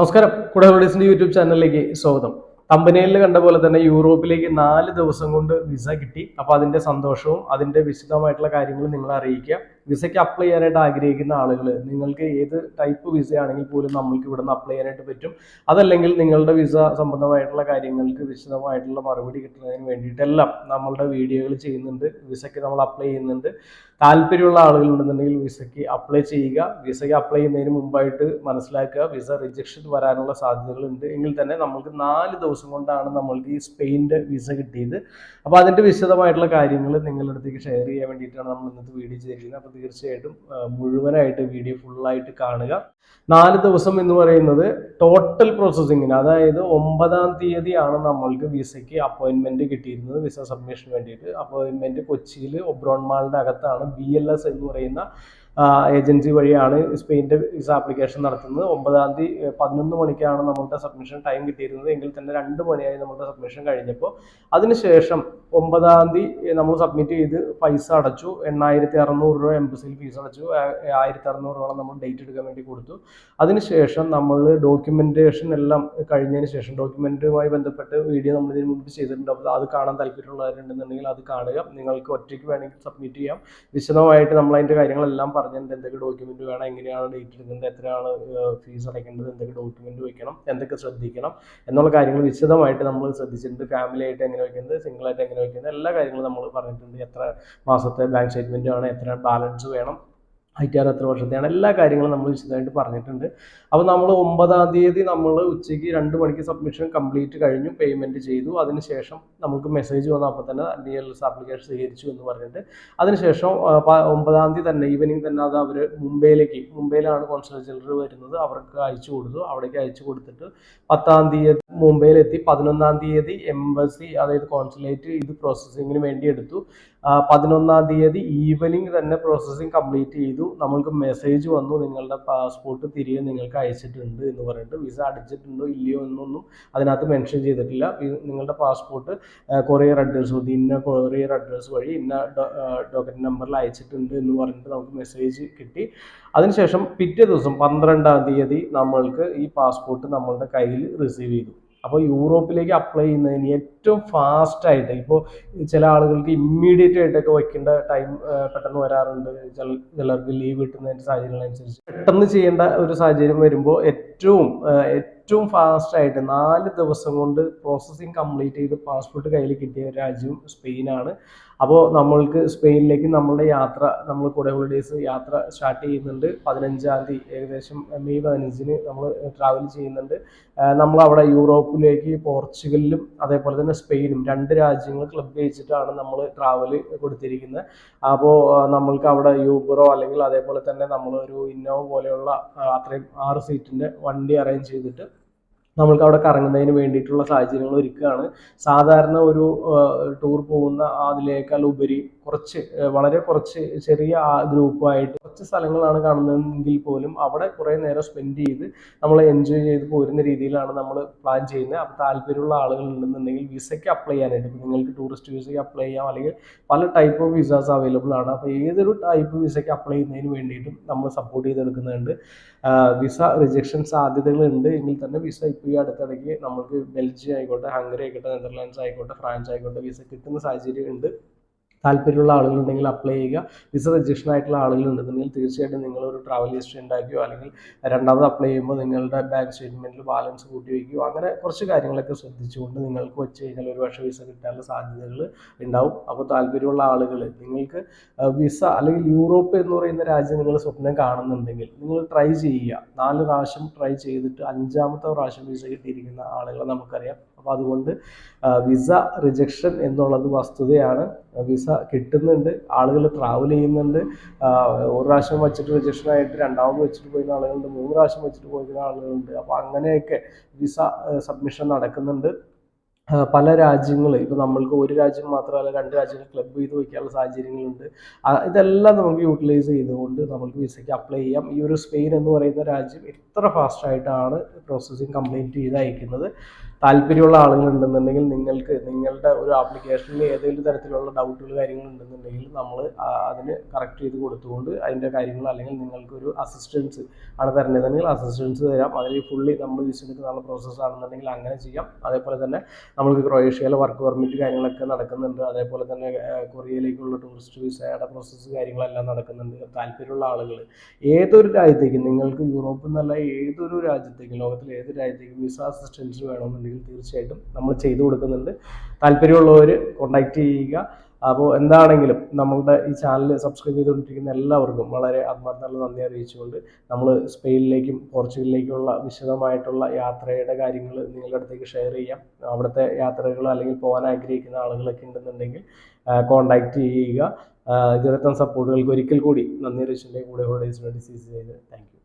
നമസ്കാരം. കുടഹോളീസിന്റെ യൂട്യൂബ് ചാനലിലേക്ക് സ്വാഗതം. കമ്പനിയിൽ കണ്ട പോലെ തന്നെ യൂറോപ്പിലേക്ക് നാല് ദിവസം കൊണ്ട് വിസ കിട്ടി. അപ്പോൾ അതിന്റെ സന്തോഷവും അതിന്റെ വിശദമായിട്ടുള്ള കാര്യങ്ങളും നിങ്ങളെ അറിയിക്കുക. വിസയ്ക്ക് അപ്ലൈ ചെയ്യാനായിട്ട് ആഗ്രഹിക്കുന്ന ആളുകൾ നിങ്ങൾക്ക് ഏത് ടൈപ്പ് വിസ ആണെങ്കിൽ പോലും നമ്മൾക്ക് ഇവിടെ നിന്ന് അപ്ലൈ ചെയ്യാനായിട്ട് പറ്റും. അതല്ലെങ്കിൽ നിങ്ങളുടെ വിസ സംബന്ധമായിട്ടുള്ള കാര്യങ്ങൾക്ക് വിശദമായിട്ടുള്ള മറുപടി കിട്ടുന്നതിന് വേണ്ടിയിട്ടെല്ലാം നമ്മളുടെ വീഡിയോകൾ ചെയ്യുന്നുണ്ട് വിസയ്ക്ക് നമ്മൾ അപ്ലൈ ചെയ്യുന്നുണ്ട്. താല്പര്യമുള്ള ആളുകളുണ്ടെന്നുണ്ടെങ്കിൽ വിസയ്ക്ക് അപ്ലൈ ചെയ്യുക. വിസയ്ക്ക് അപ്ലൈ ചെയ്യുന്നതിന് മുമ്പായിട്ട് മനസ്സിലാക്കുക. വിസ റിജക്ഷൻ വരാനുള്ള സാധ്യതകളുണ്ട് എങ്കിൽ തന്നെ നമ്മൾക്ക് നാല് ദിവസം കൊണ്ടാണ് നമ്മൾക്ക് ഈ സ്പെയിന്റെ വിസ കിട്ടിയത്. അപ്പോൾ അതിന്റെ വിശദമായിട്ടുള്ള കാര്യങ്ങൾ നിങ്ങളുടെ അടുത്തേക്ക് ഷെയർ ചെയ്യാൻ വേണ്ടിയിട്ടാണ് നമ്മൾ ഇന്നത്തെ വീഡിയോ ചെയ്തിരിക്കുന്നത്. അപ്പോൾ തീർച്ചയായിട്ടും മുഴുവനായിട്ട് വീഡിയോ ഫുള്ളായിട്ട് കാണുക. നാല് ദിവസം എന്ന് പറയുന്നത് ടോട്ടൽ പ്രോസസ്സിങ്ങിന് അതായത് ഒമ്പതാം തീയതിയാണ് നമ്മൾക്ക് വിസയ്ക്ക് അപ്പോയിൻമെന്റ് കിട്ടിയിരുന്നത് വിസ സബ്മിഷന് വേണ്ടിയിട്ട്. അപ്പോയിൻമെന്റ് കൊച്ചിയിൽ ഒബ്രോൺ മാളിന്റെ അകത്താണ് ബി എൽ എസ് എന്ന് പറയുന്ന ഏജൻസി വഴിയാണ് സ്പെയിന്റെ വിസ ആപ്ലിക്കേഷൻ നടത്തുന്നത്. ഒമ്പതാം തീയതി പതിനൊന്ന് മണിക്കാണ് നമ്മളുടെ സബ്മിഷൻ ടൈം കിട്ടിയിരുന്നത്. എങ്കിൽ തന്നെ രണ്ട് മണിയായി നമ്മളുടെ സബ്മിഷൻ കഴിഞ്ഞപ്പോൾ. അതിനുശേഷം ഒമ്പതാം തീയതി നമ്മൾ സബ്മിറ്റ് ചെയ്ത് പൈസ അടച്ചു. എണ്ണായിരത്തി അറുന്നൂറ് രൂപ എംബസിയിൽ ഫീസ് അടച്ചു. ആയിരത്തി അറുന്നൂറ് രൂപ നമ്മൾ ഡേറ്റ് എടുക്കാൻ വേണ്ടി കൊടുത്തു. അതിനുശേഷം നമ്മൾ ഡോക്യുമെന്റേഷൻ എല്ലാം കഴിഞ്ഞതിന് ശേഷം ഡോക്യുമെന്റുമായി ബന്ധപ്പെട്ട് വീഡിയോ നമ്മൾ ഇതിന് മുമ്പ് ചെയ്തിട്ടുണ്ട്. അപ്പോൾ അത് കാണാൻ താല്പര്യമുള്ളവരുണ്ടെന്നുണ്ടെങ്കിൽ അത് കാണുക. നിങ്ങൾക്ക് ഒറ്റയ്ക്ക് വേണമെങ്കിൽ സബ്മിറ്റ് ചെയ്യാം. വിശദമായിട്ട് നമ്മൾ അതിന്റെ കാര്യങ്ങളെല്ലാം പറഞ്ഞിട്ടുണ്ട് എന്തൊക്കെ ഡോക്യുമെന്റ് വേണം എങ്ങനെയാണ് ഡേറ്റ് എടുക്കുന്നത് എത്രയാണ് ഫീസ് അടയ്ക്കേണ്ടത് എന്തൊക്കെ ഡോക്യുമെന്റ് വയ്ക്കണം എന്തൊക്കെ ശ്രദ്ധിക്കണം എന്നുള്ള കാര്യങ്ങൾ വിശദമായിട്ട് നമ്മൾ ശ്രദ്ധിച്ചിട്ടുണ്ട്. ഫാമിലി ആയിട്ട് എങ്ങനെ വയ്ക്കുന്നത് സിംഗിൾ ആയിട്ട് എങ്ങനെ വയ്ക്കുന്നത് എല്ലാ കാര്യങ്ങളും നമ്മൾ പറഞ്ഞിട്ടുണ്ട്. എത്ര മാസത്തെ ബാങ്ക് സ്റ്റേറ്റ്മെന്റ് ആണ് എത്ര ബാലൻസ് വേണം ഐ ടി ആർ എത്ര വർഷത്തെയാണ് എല്ലാ കാര്യങ്ങളും നമ്മൾ വിശദമായിട്ട് പറഞ്ഞിട്ടുണ്ട്. അപ്പോൾ നമ്മൾ ഒമ്പതാം തീയതി നമ്മൾ ഉച്ചയ്ക്ക് രണ്ട് മണിക്ക് സബ്മിഷൻ കംപ്ലീറ്റ് കഴിഞ്ഞു പേയ്മെന്റ് ചെയ്തു. അതിനുശേഷം നമുക്ക് മെസ്സേജ് വന്നു. അപ്പോൾ തന്നെ ഡി എൽ എസ് ആപ്ലിക്കേഷൻ സ്വീകരിച്ചു എന്ന് പറഞ്ഞിട്ട് അതിനുശേഷം ഒമ്പതാം തീയതി തന്നെ ഈവനിങ് തന്നെ അത് അവർ മുംബൈയിലേക്ക് മുംബൈയിലാണ് കോൺസുലേറ്റ് ജനറൽ വരുന്നത്. അവർക്ക് അയച്ചു കൊടുത്തു. അവിടേക്ക് അയച്ചു കൊടുത്തിട്ട് പത്താം തീയതി മുംബൈയിലെത്തി. പതിനൊന്നാം തീയതി എംബസി അതായത് കോൺസുലേറ്റ് ഇത് പ്രോസസ്സിങ്ങിന് വേണ്ടി എടുത്തു. പതിനൊന്നാം തീയതി ഈവനിങ് തന്നെ പ്രോസസ്സിങ് കംപ്ലീറ്റ് ചെയ്തു. നമ്മൾക്ക് മെസ്സേജ് വന്നു നിങ്ങളുടെ പാസ്പോർട്ട് തിരികെ നിങ്ങൾക്ക് അയച്ചിട്ടുണ്ട് എന്ന് പറഞ്ഞിട്ട്. വിസ അടിച്ചിട്ടുണ്ടോ ഇല്ലയോ എന്നൊന്നും അതിനകത്ത് മെൻഷൻ ചെയ്തിട്ടില്ല. നിങ്ങളുടെ പാസ്പോർട്ട് കൊറിയർ അഡ്രസ്സ് ഇന്ന കൊറിയർ അഡ്രസ്സ് വഴി ഇന്ന ഡോക്യുമെന്റ് നമ്പറിൽ അയച്ചിട്ടുണ്ട് എന്ന് പറഞ്ഞിട്ട് നമുക്ക് മെസ്സേജ് കിട്ടി. അതിനുശേഷം പിറ്റേ ദിവസം പന്ത്രണ്ടാം തീയതി നമ്മൾക്ക് ഈ പാസ്പോർട്ട് നമ്മളുടെ കയ്യിൽ റിസീവ് ചെയ്തു. അപ്പോൾ യൂറോപ്പിലേക്ക് അപ്ലൈ ചെയ്യുന്നതിന് ഏറ്റവും ഫാസ്റ്റ് ആയിട്ട് ഇപ്പോൾ ചില ആളുകൾക്ക് ഇമ്മീഡിയറ്റ് ആയിട്ടൊക്കെ വയ്ക്കേണ്ട ടൈം പെട്ടെന്ന് വരാറുണ്ട്. ചില ചിലർക്ക് ലീവ് കിട്ടുന്നതിന്റെ സാഹചര്യങ്ങളനുസരിച്ച്. പെട്ടെന്ന് ചെയ്യേണ്ട ഒരു സാഹചര്യം വരുമ്പോൾ ഏറ്റവും ഏറ്റവും ഫാസ്റ്റായിട്ട് നാല് ദിവസം കൊണ്ട് പ്രോസസ്സിങ് കംപ്ലീറ്റ് ചെയ്ത് പാസ്പോർട്ട് കയ്യിൽ കിട്ടിയ രാജ്യം സ്പെയിനാണ്. അപ്പോൾ നമ്മൾക്ക് സ്പെയിനിലേക്ക് നമ്മളുടെ യാത്ര നമ്മൾ കൂടെ ഹോളിഡേയ്സ് യാത്ര സ്റ്റാർട്ട് ചെയ്യുന്നുണ്ട്. പതിനഞ്ചാം തീയതി ഏകദേശം മെയ് പതിനഞ്ചിന് നമ്മൾ ട്രാവൽ ചെയ്യുന്നുണ്ട്. നമ്മൾ അവിടെ യൂറോപ്പിലേക്ക് പോർച്ചുഗലിലും അതേപോലെ തന്നെ സ്പെയിനും രണ്ട് രാജ്യങ്ങൾ ക്ലബ് ചെയ്യിച്ചിട്ടാണ് നമ്മൾ ട്രാവൽ കൊടുത്തിരിക്കുന്നത്. അപ്പോൾ നമ്മൾക്ക് അവിടെ യൂബറോ അല്ലെങ്കിൽ അതേപോലെ തന്നെ നമ്മൾ ഒരു ഇന്നോവ പോലെയുള്ള അത്രയും ആറ് സീറ്റിന്റെ വണ്ടി അറേഞ്ച് ചെയ്തിട്ട് നമ്മൾക്ക് അവിടെ കറങ്ങുന്നതിന് വേണ്ടിയിട്ടുള്ള സാഹചര്യങ്ങൾ ഒരുക്കുകയാണ്. സാധാരണ ഒരു ടൂർ പോകുന്ന അതിലേക്കാൾ ഉപരി കുറച്ച് വളരെ കുറച്ച് ചെറിയ ഗ്രൂപ്പായിട്ട് കുറച്ച് സ്ഥലങ്ങളാണ് കാണുന്നതെങ്കിൽ പോലും അവിടെ കുറേ നേരം സ്പെൻഡ് ചെയ്ത് നമ്മൾ എൻജോയ് ചെയ്ത് പോരുന്ന രീതിയിലാണ് നമ്മൾ പ്ലാൻ ചെയ്യുന്നത്. അപ്പോൾ താല്പര്യമുള്ള ആളുകൾ ഉണ്ടെന്നുണ്ടെങ്കിൽ വിസയ്ക്ക് അപ്ലൈ ചെയ്യാനായിട്ട് ഇപ്പോൾ നിങ്ങൾക്ക് ടൂറിസ്റ്റ് വിസയ്ക്ക് അപ്ലൈ ചെയ്യാം. അല്ലെങ്കിൽ പല ടൈപ്പ് ഓഫ് വിസാസ് അവൈലബിൾ ആണ്. അപ്പോൾ ഏതൊരു ടൈപ്പ് വിസയ്ക്ക് അപ്ലൈ ചെയ്യുന്നതിന് വേണ്ടിയിട്ടും നമ്മൾ സപ്പോർട്ട് ചെയ്തെടുക്കുന്നുണ്ട്. വിസ റിജക്ഷൻ സാധ്യതകൾ ഉണ്ട് എങ്കിൽ തന്നെ വിസ ഇപ്പോൾ ഈ അടുത്തിടയ്ക്ക് നമ്മൾക്ക് ബെൽജിയം ആയിക്കോട്ടെ ഹംഗറി ആയിക്കോട്ടെ നെതർലാൻഡ്സ് ആയിക്കോട്ടെ ഫ്രാൻസ് ആയിക്കോട്ടെ വിസ കിട്ടുന്ന സാഹചര്യം ഉണ്ട്. താല്പര്യമുള്ള ആളുകളുണ്ടെങ്കിൽ അപ്ലൈ ചെയ്യുക. വിസ രജിസ്ട്രേഷൻ ആയിട്ടുള്ള ആളുകളുണ്ടെന്നുണ്ടെങ്കിൽ തീർച്ചയായിട്ടും നിങ്ങൾ ഒരു ട്രാവൽ ഹിസ്റ്ററി ഉണ്ടാക്കിയോ അല്ലെങ്കിൽ രണ്ടാമത് അപ്ലൈ ചെയ്യുമ്പോൾ നിങ്ങളുടെ ബാങ്ക് സ്റ്റേറ്റ്മെന്റിൽ ബാലൻസ് കൂട്ടി വയ്ക്കുകയോ അങ്ങനെ കുറച്ച് കാര്യങ്ങളൊക്കെ ശ്രദ്ധിച്ചുകൊണ്ട് നിങ്ങൾക്ക് വെച്ച് കഴിഞ്ഞാൽ ഒരു വർഷം വിസ കിട്ടാനുള്ള സാധ്യതകൾ ഉണ്ടാവും. അപ്പോൾ താല്പര്യമുള്ള ആളുകൾ നിങ്ങൾക്ക് വിസ അല്ലെങ്കിൽ യൂറോപ്പ് എന്ന് പറയുന്ന രാജ്യം നിങ്ങൾ സ്വപ്നം കാണുന്നുണ്ടെങ്കിൽ നിങ്ങൾ ട്രൈ ചെയ്യുക. നാല് പ്രാവശ്യം ട്രൈ ചെയ്തിട്ട് അഞ്ചാമത്തെ പ്രാവശ്യം വിസ കിട്ടിയിരിക്കുന്ന ആളുകളെ നമുക്കറിയാം. അപ്പോൾ അതുകൊണ്ട് വിസ റിജക്ഷൻ എന്നുള്ളത് വസ്തുതയാണ്. വിസ കിട്ടുന്നുണ്ട് ആളുകൾ ട്രാവൽ ചെയ്യുന്നുണ്ട്. ഒരു പ്രാവശ്യം വെച്ചിട്ട് റിജക്ഷൻ ആയിട്ട് രണ്ടാമത് വെച്ചിട്ട് പോയിരുന്ന ആളുകളുണ്ട് മൂന്ന് പ്രാവശ്യം വെച്ചിട്ട് പോയിരുന്ന ആളുകളുണ്ട്. അപ്പോൾ അങ്ങനെയൊക്കെ വിസ സബ്മിഷൻ നടക്കുന്നുണ്ട്. പല രാജ്യങ്ങൾ ഇപ്പോൾ നമ്മൾക്ക് ഒരു രാജ്യം മാത്രമല്ല രണ്ട് രാജ്യങ്ങൾ ക്ലബ്ബ് ചെയ്ത് വയ്ക്കാനുള്ള സാഹചര്യങ്ങളുണ്ട്. ഇതെല്ലാം നമുക്ക് യൂട്ടിലൈസ് ചെയ്തുകൊണ്ട് നമുക്ക് വിസയ്ക്ക് അപ്ലൈ ചെയ്യാം. ഈ ഒരു സ്പെയിൻ എന്ന് പറയുന്ന രാജ്യം എത്ര ഫാസ്റ്റായിട്ടാണ് പ്രോസസ്സിങ് കംപ്ലീറ്റ് ചെയ്ത് അയക്കുന്നത്. താല്പര്യമുള്ള ആളുകൾ ഉണ്ടെന്നുണ്ടെങ്കിൽ നിങ്ങൾക്ക് നിങ്ങളുടെ ഒരു ആപ്ലിക്കേഷനിൽ ഏതെങ്കിലും തരത്തിലുള്ള ഡൗട്ടുകൾ കാര്യങ്ങൾ ഉണ്ടെന്നുണ്ടെങ്കിൽ നമ്മൾ അതിന് കറക്റ്റ് ചെയ്ത് കൊടുത്തുകൊണ്ട് അതിന്റെ കാര്യങ്ങൾ അല്ലെങ്കിൽ നിങ്ങൾക്കൊരു അസിസ്റ്റൻസ് ആണ് തരേണ്ടതെങ്കിൽ അസിസ്റ്റൻസ് തരാം. അതിൽ ഫുള്ളി നമ്മൾ വിശ്വസിക്കുന്ന പ്രോസസ്സ് ആണെന്നുണ്ടെങ്കിൽ അങ്ങനെ ചെയ്യാം. അതേപോലെ തന്നെ നമ്മൾക്ക് ക്രൊയേഷ്യയിലെ വർക്ക് പെർമിറ്റ് കാര്യങ്ങളൊക്കെ നടക്കുന്നുണ്ട്. അതേപോലെ തന്നെ കൊറിയയിലേക്കുള്ള ടൂറിസ്റ്റ് വിസയുടെ പ്രോസസ്സ് കാര്യങ്ങളെല്ലാം നടക്കുന്നുണ്ട്. താല്പര്യമുള്ള ആളുകൾ ഏതൊരു രാജ്യത്തേക്കും നിങ്ങൾക്ക് യൂറോപ്പിൽ നിന്നല്ല ഏതൊരു രാജ്യത്തേക്കും ലോകത്തിലെ ഏത് രാജ്യത്തേക്കും വിസ അസിസ്റ്റൻസ് വേണമെന്നുണ്ടെങ്കിൽ തീർച്ചയായിട്ടും നമ്മൾ ചെയ്തു കൊടുക്കുന്നുണ്ട്. താല്പര്യമുള്ളവർ കോൺടാക്റ്റ് ചെയ്യുക. അപ്പോൾ എന്താണെങ്കിലും നമ്മളുടെ ഈ ചാനൽ സബ്സ്ക്രൈബ് ചെയ്തുകൊണ്ടിരിക്കുന്ന എല്ലാവർക്കും വളരെ ആത്മാർത്ഥമുള്ള നന്ദി അറിയിച്ചുകൊണ്ട് നമ്മൾ സ്പെയിനിലേക്കും പോർച്ചുഗലിലേക്കുമുള്ള വിശദമായിട്ടുള്ള യാത്രയുടെ കാര്യങ്ങൾ നിങ്ങളുടെ അടുത്തേക്ക് ഷെയർ ചെയ്യാം. അവിടുത്തെ യാത്രകൾ അല്ലെങ്കിൽ പോകാൻ ആഗ്രഹിക്കുന്ന ആളുകളൊക്കെ ഉണ്ടെന്നുണ്ടെങ്കിൽ കോൺടാക്റ്റ് ചെയ്യുക. ഇതുവരെ സപ്പോർട്ടുകൾക്ക് ഒരിക്കൽ കൂടി നന്ദി അറിയിച്ചിട്ടുണ്ടെങ്കിൽ കൂടെ ഹോളിഡേയ്സ് ഡിസീസ് ചെയ്ത്. താങ്ക്